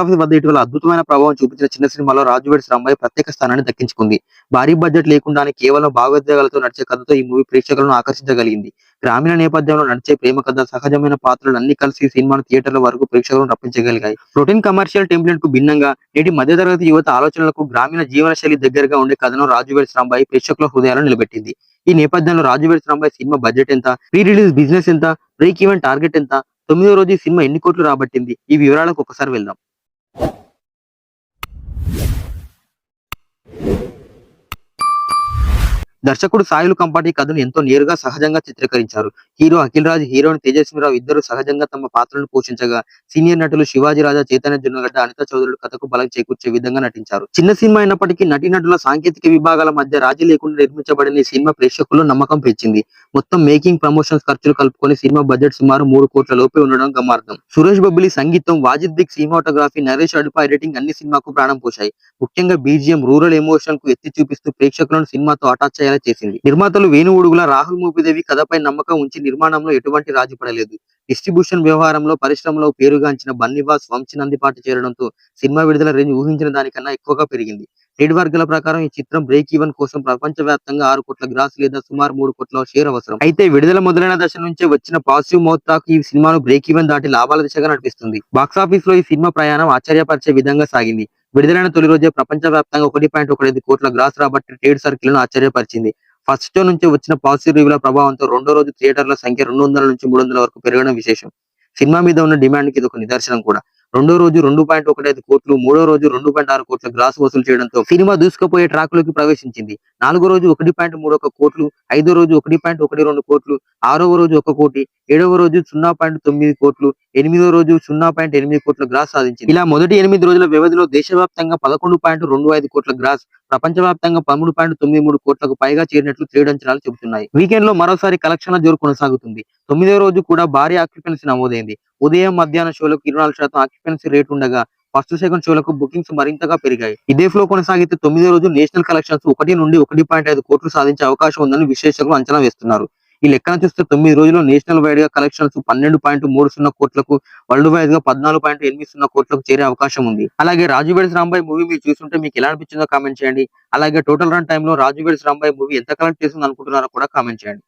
Office వద్ద ఇటీవల అద్భుతమైన ప్రభావం చూపించిన చిన్న సినిమాలో రాజు వెడ్స్ రాంబాయి ప్రత్యేక స్థానాన్ని దక్కించుకుంది. భారీ బడ్జెట్ లేకుండానే కేవలం భావోద్వేగాలతో నడిచే కథతో ఈ మూవీ ప్రేక్షకులను ఆకర్షించగలిగింది. గ్రామీణ నేపథ్యంలో నడిచే ప్రేమ కథ సహజమైన పాత్రలు అన్ని కలిసి సినిమాను థియేటర్ల వరకు ప్రేక్షకులను రప్పించగలిగాయి. ప్రోటీన్ కమర్షియల్ టెంప్లెట్కు భిన్నంగా నేటి మధ్యతరగతి యువత ఆలోచనలకు గ్రామీణ జీవన శైలి దగ్గరగా ఉండే కథను రాజువేడి వెడ్స్ ప్రేక్షకుల హృదయాలను నిలబెట్టింది. ఈ నేపథ్యంలో Raju weds Rambai cinema budget ఎంత ప్రీ రిలీజ్ బిజినెస్ ఎంత బ్రేక్ ఈవెన్ టార్గెట్ ఎంత తొమ్మిదో రోజు ఈ సినిమా ఎన్ని కోట్లు రాబట్టింది? ఈ వివరాలకు ఒకసారి వెళ్దాం. దర్శకుడు సాయిలు కంపాటి కథను ఎంతో నేరుగా సహజంగా చిత్రీకరించారు. హీరో అఖిల్ రాజ్ హీరోయిన్ తేజస్విరావు ఇద్దరు సహజంగా తమ పాత్రలను పోషించగా సీనియర్ నటులు శివాజీ రాజా చైతన్య జున్నగడ్డ అనిత చౌదరుడు కథకు బలం చేకూర్చే విధంగా నటించారు. చిన్న సినిమా అయినప్పటికీ నటీనటుల సాంకేతిక విభాగాల మధ్య రాజీ లేకుండా నిర్మించబడిన ఈ సినిమా ప్రేక్షకుల్లో నమ్మకం పెంచింది. మొత్తం మేకింగ్ ప్రమోషన్స్ ఖర్చులు కలుపుకొని సినిమా బడ్జెట్ సుమారు మూడు కోట్ల లోపే ఉండడం గమార్థం సురేష్ బొబ్బిలి సంగీతం వాజిద్ దిక్ సినిమాటోగ్రఫీ నరేష్ అడుపా ఎడిటింగ్ అన్ని సినిమాకు ప్రాణం పోశాయి. ముఖ్యంగా బీజిఎం రూరల్ ఎమోషన్కు ఎత్తి చూపిస్తూ ప్రేక్షకులను సినిమాతో అటాచ్ విడుదల చేసింది. నిర్మాతలు వేణు ఉడుగుల రాహుల్ మూపిదేవి కథపై నమ్మకం ఉంచి నిర్మాణంలో ఎటువంటి రాజీ పడలేదు. డిస్ట్రిబ్యూషన్ వ్యవహారంలో పరిశ్రమలో పేరుగాంచిన బన్నీవాస్ వంశీ నందిపాటి చేరడంతో సినిమా విడుదల రేంజ్ ఊహించిన దానికన్నా ఎక్కువగా పెరిగింది. ట్రేడ్ వర్గాల ప్రకారం ఈ చిత్రం బ్రేక్ ఈవెన్ కోసం ప్రపంచ వ్యాప్తంగా ఆరు కోట్ల గ్రాస్ లేదా సుమారు మూడు కోట్ల షేర్ అవసరం. అయితే విడుదల మొదలైన దశ నుంచే వచ్చిన పాజిటివ్ మౌత్ ఈ సినిమాను బ్రేక్ ఈవెన్ దాటి లాభాల దిశగా నడిపిస్తుంది. బాక్సాఫీస్లో ఈ సినిమా ప్రయాణం ఆశ్చర్యపరిచే విధంగా సాగింది. విడుదలైన తొలి రోజే ప్రపంచ వ్యాప్తంగా ఒకటి పాయింట్ ఒకటి కోట్ల గ్రాస్ రాబట్టి ట్రేడ్ సర్కిల్ను ఆశ్చర్యపరిచింది. ఫస్ట్ షో నుంచి వచ్చిన పాజిటివ్ రివ్యూల ప్రభావంతో రెండో రోజు థియేటర్ల సంఖ్య రెండు వందల నుంచి మూడు వందల వరకు పెరగడం విశేషం. సినిమా మీద ఉన్న డిమాండ్కి ఇది ఒక నిదర్శనం కూడా. రెండో రోజు రెండు పాయింట్ ఒకటి ఐదు కోట్లు మూడో రోజు రెండు పాయింట్ ఆరు కోట్ల గ్రాస్ వసూలు చేయడంతో సినిమా దూసుకుపోయే ట్రాక్లోకి ప్రవేశించింది. నాలుగో రోజు ఒకటి పాయింట్ మూడు ఒక కోట్లు ఐదో రోజు ఒకటి పాయింట్ ఒకటి రెండు కోట్లు ఆరవ రోజు ఒక కోటి ఏడవ రోజు సున్నా పాయింట్ తొమ్మిది కోట్లు ఎనిమిదో రోజు సున్నా పాయింట్ ఎనిమిది కోట్ల గ్రాస్ సాధించింది. ఇలా మొదటి ఎనిమిది రోజుల వ్యవధిలో దేశవ్యాప్తంగా పదకొండు పాయింట్ రెండు ఐదు కోట్ల గ్రాస్ ప్రపంచవ్యాప్తంగా పదమూడు పాయింట్ తొమ్మిది మూడు కోట్లకు పైగా చేరినట్లు ట్రేడ్ అంచనాలు చెబుతున్నాయి. వీకెండ్లో మరోసారి కలెక్షన్ల జోరు కొనసాగుతుంది. తొమ్మిదో రోజు కూడా భారీ ఆక్యుపెన్సీ నమోదైంది. ఉదయం మధ్యాహ్న షోలకు ఇరవై నాలుగు శాతం ఆక్యుపెన్సీ రేట్ ఉండగా ఫస్ట్ సెకండ్ షోలకు బుకింగ్స్ మరింతగా పెరిగాయి. ఇదే ఫ్లో కొనసాగితే తొమ్మిదో రోజు నేషనల్ కలెక్షన్స్ ఒకటి నుండి ఒకటి పాయింట్ ఐదు కోట్లు సాధించే అవకాశం ఉందని విశ్లేషకులు అంచనా వేస్తున్నారు. ఈ లెక్కన చూస్తే తొమ్మిది రోజుల్లో నేషనల్ వైడ్గా కలెక్షన్స్ పన్నెండు పాయింట్ మూడు సున్నా కోట్లకు వరల్డ్ వైడ్గా పద్నాలుగు పాయింట్ ఎనిమిది సున్నా కోట్లకు చేరే అవకాశం ఉంది. అలాగే రాజు వెడ్స్ రాంబాయ్ మూవీ మీరు చూస్తుంటే మీకు ఎలా అనిపించిందో కామెంట్ చేయండి. అలాగే టోటల్ రన్ టైమ్లో రాజు వెడ్స్ రాంబాయ్ మూవీ ఎంత కలెక్ట్ చేసింది అనుకుంటున్నారో కూడా కామెంట్ చేయండి.